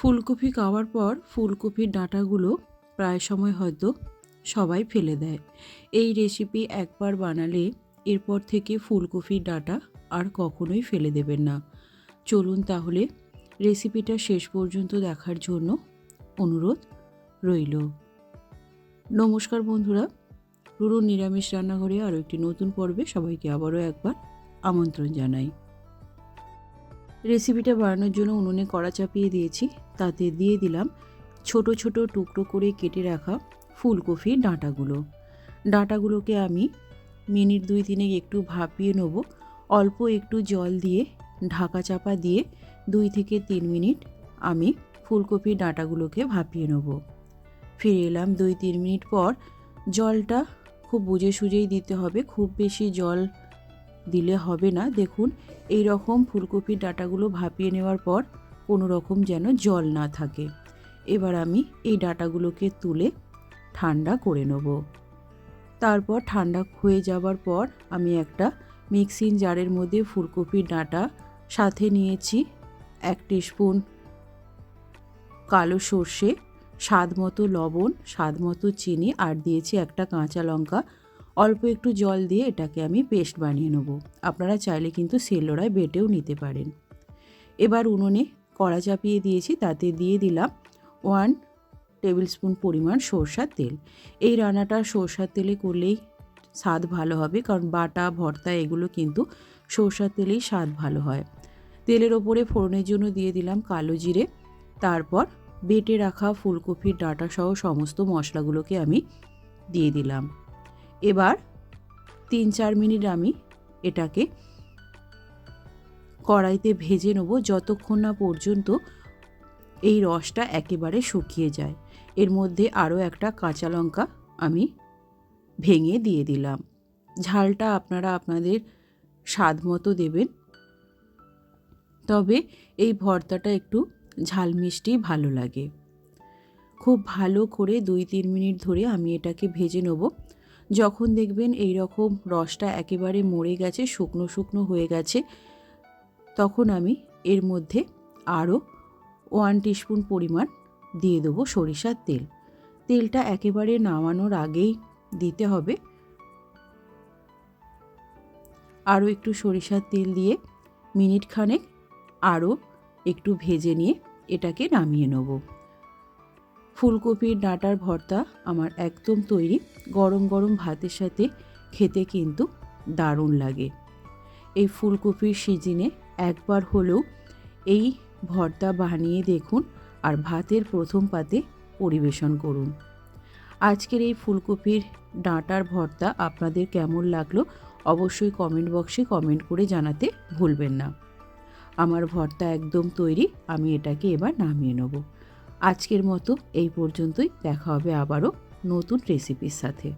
ফুলকপি খাওয়ার পর ফুলকপির ডাঁটাগুলো প্রায় সময় হয়তো সবাই ফেলে দেয়। এই রেসিপি একবার বানালে এরপর থেকে ফুলকপির ডাঁটা আর কখনোই ফেলে দেবেন না। চলুন তাহলে রেসিপিটা শেষ পর্যন্ত দেখার জন্য অনুরোধ রইল। নমস্কার বন্ধুরা পুরো নিরামিষ রান্নাঘরে আরও একটি নতুন পর্বে সবাইকে আবারও একবার আমন্ত্রণ জানাই। রেসিপিটা বানানোর জন্য উনুনে কড়া চাপিয়ে দিয়েছি। তাতে দিয়ে দিলাম ছোট ছোট টুকরো করে কেটে রাখা ফুলকপির ডাঁটাগুলো। ডাঁটাগুলোকে আমি মিনিট দুই তিনেক একটু ভাপিয়ে নেব। অল্প একটু জল দিয়ে ঢাকা চাপা দিয়ে দুই থেকে তিন মিনিট আমি ফুলকপির ডাঁটাগুলোকে ভাপিয়ে নেব। ফিরে এলাম দুই, তিন মিনিট পর। জলটা খুব বুঝে সুঝেই দিতে হবে। খুব বেশি জল দিলে হবে না। দেখুন এই রকম ফুলকপির ডাঁটাগুলো ভাপিয়ে নেওয়ার পর কোনো রকম যেন জল না থাকে। এবার আমি এই ডাঁটাগুলোকে তুলে ঠান্ডা করে নেব। তারপর ঠান্ডা হয়ে যাবার পর আমি একটা মিক্সিং জারের মধ্যে ফুলকপির ডাঁটা সাথে নিয়েছি এক স্পুন কালো সর্ষে, স্বাদ মতো লবণ, স্বাদ মতো চিনি আর দিয়েছি একটা কাঁচা লঙ্কা অল্প একটু জল দিয়ে এটাকে আমি পেস্ট বানিয়ে নেব। আপনারা চাইলে কিন্তু সেলোড়ায় বেটেও নিতে পারেন। এবার উনুনে কড়া চাপিয়ে দিয়েছি, তাতে দিয়ে দিলাম ওয়ান টেবিল স্পুন পরিমাণ সরষার তেল। এই রান্নাটা সরষার তেলে করলেই স্বাদ ভালো হবে, কারণ বাটা, ভর্তা এগুলো কিন্তু সরষার তেলেই স্বাদ ভালো হয়। তেলের ওপরে ফোড়নের জন্য দিয়ে দিলাম কালো জিরে। তারপর বেটে রাখা ফুলকপির ডাঁটা সহ সমস্ত মশলাগুলোকে আমি দিয়ে দিলাম। এবার তিন চার মিনিট আমি এটাকে কড়াইতে ভেজে নেব যতক্ষণ না পর্যন্ত এই রসটা একেবারে শুকিয়ে যায়। এর মধ্যে আরও একটা কাঁচা লঙ্কা আমি ভেঙে দিয়ে দিলাম। ঝালটা আপনারা আপনাদের স্বাদ মতো দেবেন। তবে এই ভর্তাটা একটু ঝাল মিষ্টি ভালো লাগে। খুব ভালো করে দুই তিন মিনিট ধরে আমি এটাকে ভেজে নেব। যখন দেখবেন এই রকম রসটা একেবারে মরে গেছে, শুকনো শুকনো হয়ে গেছে, তখন আমি এর মধ্যে আরও ওয়ান টিস্পুন পরিমাণ দিয়ে দেবো সরিষার তেল। তেলটা একেবারে নামানোর আগেই দিতে হবে। আরও একটু সরিষার তেল দিয়ে মিনিট খানেক আরও একটু ভেজে নিয়ে এটাকে নামিয়ে নেব। ফুলকপির ডাঁটার ভর্তা আমার একদম তৈরি, গরম গরম ভাতের সাথে খেতে কিন্তু দারুণ লাগে। এই ফুলকপির সিজনে একবার হলেও এই ভর্তা বানিয়ে দেখুন আর ভাতের প্রথম পাতে পরিবেশন করুন। আজকের এই ফুলকপির ডাঁটার ভর্তা আপনাদের কেমন লাগল অবশ্যই কমেন্ট বক্সে কমেন্ট করে জানাতে ভুলবেন না। আমার ভর্তা একদম তৈরি, আমি এটাকে এবার নামিয়ে নেব। আজকের মতো এই পর্যন্তই। দেখা হবে আবারও নতুন রেসিপির সাথে।